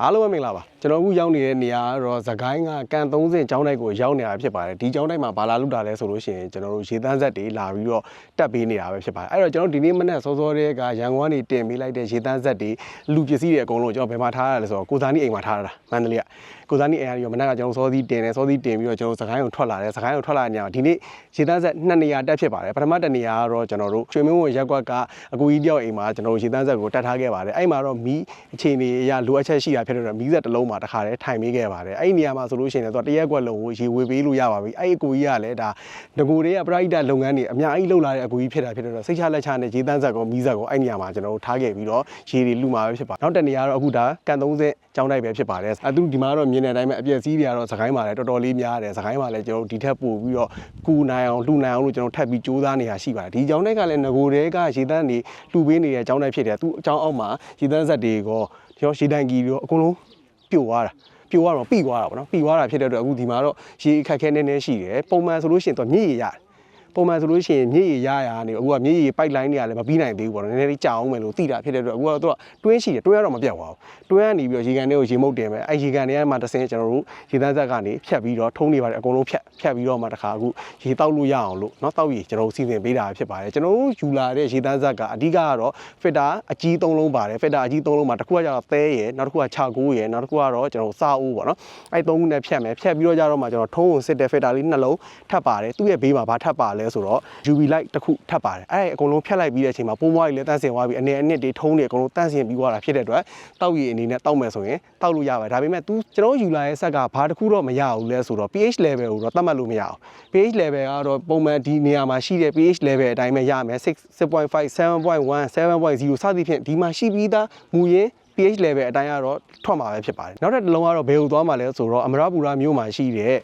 အားလုံးပဲမင်္ဂလာပါကျွန်တော်အခုရောက်နေတဲ့နေရာကတော့သခိုင်းကကန်30ကျောင်းတိုက်ကိုရောက်နေတာဖြစ်ပါတယ်ဒီကျောင်းတိုက်မှာဘာလာလုပ်တာလဲဆိုလို့ရှိရင်ကျွန်တော်တို့ရေတန်းဆက်တွေလာပြီးတော့တက်ပေးနေတာပဲဖြစ်ပါတယ်အဲ့တော့ကျွန်တော်ဒီနေ့မနေ့စောစောတည်းကရန်ကုန်ကနေတင်ပေးလိုက်တဲ့ရေတန်းဆက်တွေလူပစ္စည်းတွေအကုန်လုံးကျွန်တော်ဘယ်မှာထားရလဲဆိုတော့ကိုသားနီအိမ်မှာထားရတာမန္တလေးကကိုသားနီအိမ်ကနေပြီးတော့မနေ့ကကျွန်တော်စောသီးတင်တယ်စောသီးတင်ပြီးတော့ကျွန်တော်သခိုင်းကိုထွက်လာတယ်သခိုင်းကိုထွက်လာညောင်ဒီနေ့ရေတန်းဆက်နှစ်နေရာတက်ဖြစ်ပါတယ်ပထမတစ်နေရာကတော့ကျွန်တော်တို့ရွှေမင်းဝန်ရက်ကွက်ကအကူကြီးတယောက်အိမ်မှာကျွန်တော်တို့ရေတန်းဆက်ကိုတက်ထားခဲ့ပါတယ်အဲ့မှာတော့မီးအခြေအနေအရလိုအပ်ချက်ရှိတာဖြစ်တဲ့တော့မီးဆက်တစ်လုံးမှာတခါတည်းထိုင်ပေးခဲ့ပါတယ်အဲ့ဒီနေရာမှာဆိုလို့ရှိရင်လည်းသူကတရက်ကွက်လုံးကိုရေဝေပေးလို့ရပါပြီအဲ့ဒီအကူကြီးကလည်းဒါငကိုတွေကပရိဒတ်လုပ်ငန်းတွေအများကြီးလုပ်လာတဲ့အကူကြီးဖြစ်တာဖြစ်တဲ့တော့စိတ်ချလက်ချနဲ့ရေတန်းဆက်ကိုမီးဆက်ကိုအဲ့ဒီနေရာမှာကျွန်တော်တို့ထားခဲ့ပြီးတော့ရေတွေလူမှာပဲဖြစ်ပါနောက်တစ်နေရာကတော့အခုဒါကန်30ကျောင်းတိုက်ပဲဖြစ်ပါတယ်အဲသူဒီမှာတော့မြင်တဲ့အတိုင်းပဲအပြည့်စည်းတွေကတော့စကိုင်းမှာလည်းတော်တော်လေးများတယ်စကိုင်းမှာလည်းကျွန်တော်တို့ဒီထက်ပို့ပြီးတော့ကူနိုင်အောင်လှူနိုင်အောင်လို့ကျွန်တော်ထပ်ပြီးစူးစမ်းနေတာရှိပါတယ်ဒီကျောင်းတိုက်ကလည်းငကိုတွေကရေတန်းတွေလှူပေးနေတဲ့ကျောင်းတိုက်ဖြစ်တယ်သူအကျောင်းအောက်မှာရေတန်းဆက်တွေကော ကျွန်တော်ရေတန်းကြီးတွေရောအကုန်လုံးပြိုသွားတာပြိုသွားတော့ပြီးသွားတာပေါ့နော်ပြီးသွားတာဖြစ်တဲ့အတွက်အခုဒီမှာတော့ရေအခက်ခဲနည်းနည်းရှိတယ်ပုံမှန်ဆိုလို့ရှိရင်တော့မြည်ရရတယ် ပုံမှန်ဆိုလို့ရှိရင်မြည်ရရရာနေအခုကမြည်ရပိုက်လိုင်းတွေကလည်းမပြီးနိုင်သေးဘူးပေါ့နော်နည်းနည်းလေးကြာအောင်မယ်လို့သိတာဖြစ်တဲ့အတွက်အခုကတော့တွင်းရှိတယ်တွင်းကတော့မပြောက်ပါဘူးတွင်းကနေပြီးတော့ရေကန်တွေကိုရေမုတ်တင်မယ်အဲရေကန်တွေကမှတစ်ဆင်းကျွန်တော်တို့ရေသန်းဆက်ကနေဖြတ်ပြီးတော့ထုံးနေပါတယ်အကုန်လုံးဖြတ်ဖြတ်ပြီးတော့မှတခါအခုရေတောက်လို့ရအောင်လို့เนาะတောက်ရေကျွန်တော်တို့စီစဉ်ပေးတာဖြစ်ပါတယ်ကျွန်တော်တို့ယူလာတဲ့ရေသန်းဆက်ကအဓိကကတော့ filter အကြီး၃လုံးပါတယ် filter အကြီး၃လုံးမှာတစ်ခုကကျတော့သဲရယ်နောက်တစ်ခုကခြာကိုးရယ်နောက်တစ်ခုကတော့ကျွန်တော်စာအိုးပေါ့နော်အဲ၃ခုနဲ့ဖြတ်မယ်ဖြတ်ပြီးတော့ကြတော့မှကျွန်တော်ထုံးဝင်စစ်တဲ့ filter လေးနှလုံးထပ်ပါတယ်သူ့ရဲ့ဘေးမှာဘာထပ်ပါလဲ ဲဆိုတော့ UV light တစ်ခုထပ်ပါတယ်အဲအကုန်လုံးဖြတ်လိုက်ပြီးတဲ့အချိန်မှာပိုးမွားကြီးလည်းတန့်စင်သွားပြီးအနေအနှစ်တွေထုံးတွေအကုန်လုံးတန့်စင်ပြီးသွားတာဖြစ်တဲ့အတွက်တောက်ရည်အနေနဲ့တောက်မယ်ဆိုရင်တောက်လို့ရပါတယ်ဒါပေမဲ့ तू ကျွန်တော်ယူလာတဲ့ဆက်ကဘာတစ်ခုတော့မရဘူးလဲဆိုတော့ pH level ကိုတော့သတ်မှတ်လို့မရအောင် pH level ကတော့ပုံမှန်ဒီနေရာမှာရှိတဲ့ pH level အတိုင်းပဲရမယ်6 6.5 7.1 7.0စသည်ဖြင့်ဒီမှာရှိပြီးသားမူရင်း pH level အတိုင်းကတော့ထွက်မှာပဲဖြစ်ပါတယ်နောက်တစ်လုံးကတော့ဘယ်ကိုသွားမှာလဲဆိုတော့အမရပူရာမြို့မှာရှိတဲ့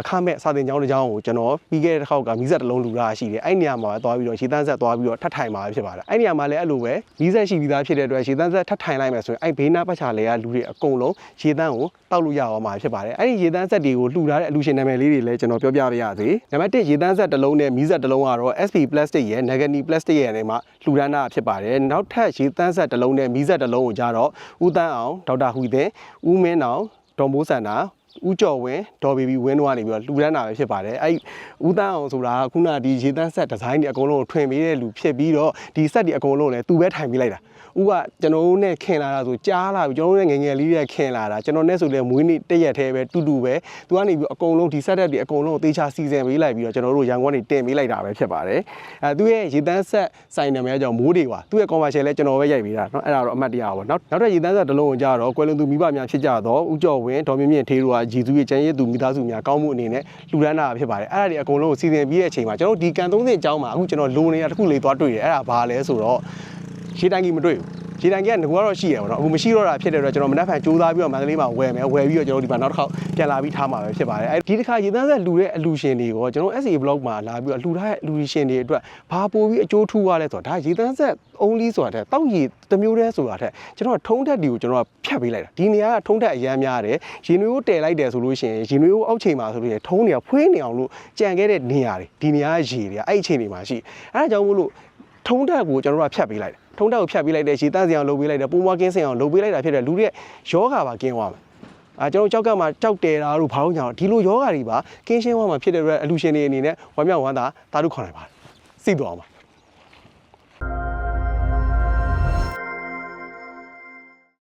အခမဲ့စာသင်ကျောင်းတစ်ကျောင်းကိုကျွန်တော်ပြီးခဲ့တဲ့တစ်ခေါက်ကမီးဆက်တစ်လုံးလူလာရှိတယ်အဲ့နေရာမှာသွားပြီးတော့ရေတန်းဆက်သွားပြီးတော့ထပ်ထိုင်မှာဖြစ်ပါတယ်အဲ့နေရာမှာလည်းအဲ့လိုပဲမီးဆက်ရှိပြီးသားဖြစ်တဲ့အတွက်ရေတန်းဆက်ထပ်ထိုင်လိုက်မယ်ဆိုရင်အဲ့ဘေးနားပတ်ချာလေကလူတွေအကုန်လုံးရေတန်းကိုတောက်လို့ရအောင်မှာဖြစ်ပါတယ်အဲ့ဒီရေတန်းဆက်တွေကိုလှူထားတဲ့အလူရှင်နာမည်လေးတွေလည်းကျွန်တော်ပြောပြပါရစေနံပါတ်1ရေတန်းဆက်တစ်လုံးနဲ့မီးဆက်တစ်လုံးကတော့ SP plastic ရဲ့ negative plastic ရဲ့နေမှာလှူဒါန်းတာဖြစ်ပါတယ်နောက်ထပ်ရေတန်းဆက်တစ်လုံးနဲ့မီးဆက်တစ်လုံးကိုကြတော့ဦးတန်းအောင်ဒေါက်တာဟူသင်ဦးမင်းအောင်ဒေါ်မိုးစန္ဒာ ဦးကျော်ဝင်းဒေါ်ဘေဘီဝင်းတို့ကနေပြီးတော့လှူဒန်းတာပဲဖြစ်ပါတယ်အဲ့ဦးတန်းအောင်ဆိုတာကခုနကဒီရေတန်းဆက်ဒီဇိုင်းတွေအကုန်လုံးကိုထွင်ပေးတဲ့လူဖြစ်ပြီးတော့ဒီဆက်တွေအကုန်လုံးလည်းသူပဲထိုင်ပေးလိုက်တာဦးကကျွန်တော်တို့နဲ့ခင်လာတာဆိုကြားလာပြီကျွန်တော်တို့နဲ့ငယ်ငယ်လေးတွေကခင်လာတာကျွန်တော်နဲ့ဆိုလည်းမွေးနေ့တရက်တည်းပဲတူတူပဲသူကနေပြီးအကုန်လုံးဒီဆက်တက်တွေအကုန်လုံးကိုသေချာစီစဉ်ပေးလိုက်ပြီးတော့ကျွန်တော်တို့ရန်ကုန်ကနေတင်ပေးလိုက်တာပဲဖြစ်ပါတယ်အဲသူရဲ့ရေတန်းဆက်ဆိုင်နာမည်ကကြောင့်မိုးတွေပါသူရဲ့ commercial လည်းကျွန်တော်ပဲရိုက်ပေးတာเนาะအဲ့ဒါတော့အမှတ်တရပါနောက်နောက်ထပ်ရေတန်းဆက်တစ်လုံးကိုကြတော့ကွယ်လွန်သူမိဘများဖြစ်ကြတော့ဦးကျော်ဝင်းဒေါ်မြင့်မြင့်ထေးတို့က ဂျီသူရဲ့ကျန်ရည်သူမိသားစုများကောင်းမှုအနေနဲ့လှူဒန်းတာဖြစ်ပါတယ်အဲ့ဒါတွေအကုန်လုံးကိုစီစဉ်ပြီးတဲ့အချိန်မှာကျွန်တော်တို့ဒီကန်30အကြောင်းမှာအခုကျွန်တော်လိုနေတာတစ်ခုလေးသွားတွေ့တယ်အဲ့ဒါဘာလဲဆိုတော့ရေတိုင်ကြီးမတွေ့ဘူး ရေတိုင်ကြီးကငကူကတော့ရှိရပါတော့အခုမရှိတော့တာဖြစ်တဲ့အတွက်ကျွန်တော်မနက်ဖြန်ကြိုးစားပြီးတော့မန္တလေးမှာဝယ်မယ်ဝယ်ပြီးတော့ကျွန်တော်ဒီမှာနောက်တစ်ခေါက်ပြန်လာပြီးထားမှာပဲဖြစ်ပါတယ်အဲဒီတစ်ခါရေတန်းဆက်လှူတဲ့အလူရှင်တွေကိုကျွန်တော် SA blog မှာလာပြီးတော့လှူထားတဲ့အလူရှင်တွေအတွက်ဘာပို့ပြီးအကျိုးထူးရလဲဆိုတော့ဒါရေတန်းဆက် only ဆိုတာတဲ့တောက်ရည်တစ်မျိုးတည်းဆိုတာတဲ့ကျွန်တော်ထုံးတက်တွေကိုကျွန်တော်ဖြတ်ပေးလိုက်တာဒီနေရာကထုံးတက်အရန်များတယ်ရေနွေးကိုတည်လိုက်တယ်ဆိုလို့ရှိရင်ရေနွေးကိုအောက်ချိန်မှာဆိုလို့ရှိရင်ထုံးနေဖွေးနေအောင်လို့ကြံခဲ့တဲ့နေရာတွေဒီနေရာကရေတွေကအဲ့အချိန်တွေမှာရှိအဲဒါကြောင့်မို့လို့ ထုံးတက်ကိုကျွန်တော်တို့ကဖြတ်ပေးလိုက်တယ်ထုံးတက်ကိုဖြတ်ပေးလိုက်တယ်ရေတန်းစင်အောင်လုပ်ပေးလိုက်တယ်ပုံမွားကင်းစင်အောင်လုပ်ပေးလိုက်တာဖြစ်တယ်လူတွေရဲ့ယောဂါပါကင်းသွားမယ်အာကျွန်တော်ကြောက်ကမှကြောက်တယ်တာတို့ဘာလို့ညာဒီလိုယောဂါတွေပါကင်းရှင်းသွားမှာဖြစ်တဲ့အတွက်အလူရှင်တွေအနေနဲ့ဝမ်းမြောက်ဝမ်းသာတာတို့ခေါ်နိုင်ပါတယ်စိတ်တော်အောင်ပါ